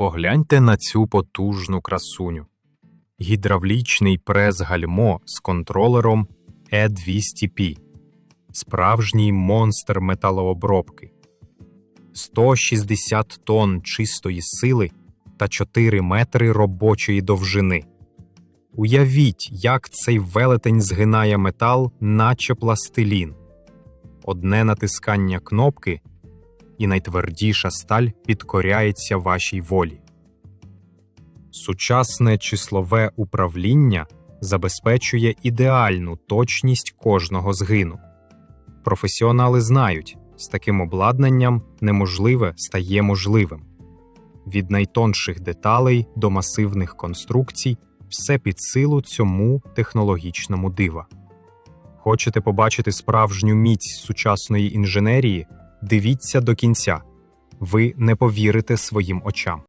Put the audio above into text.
Погляньте на цю потужну красуню. Гідравлічний прес-гальмо з контролером E200P. Справжній монстр металообробки. 160 тонн чистої сили та 4 метри робочої довжини. Уявіть, як цей велетень згинає метал, наче пластилін. Одне натискання кнопки, і найтвердіша сталь підкоряється вашій волі. Сучасне числове управління забезпечує ідеальну точність кожного згину. Професіонали знають, з таким обладнанням неможливе стає можливим. Від найтонших деталей до масивних конструкцій все під силу цьому технологічному дива. Хочете побачити справжню міць сучасної інженерії? Дивіться до кінця. Ви не повірите своїм очам.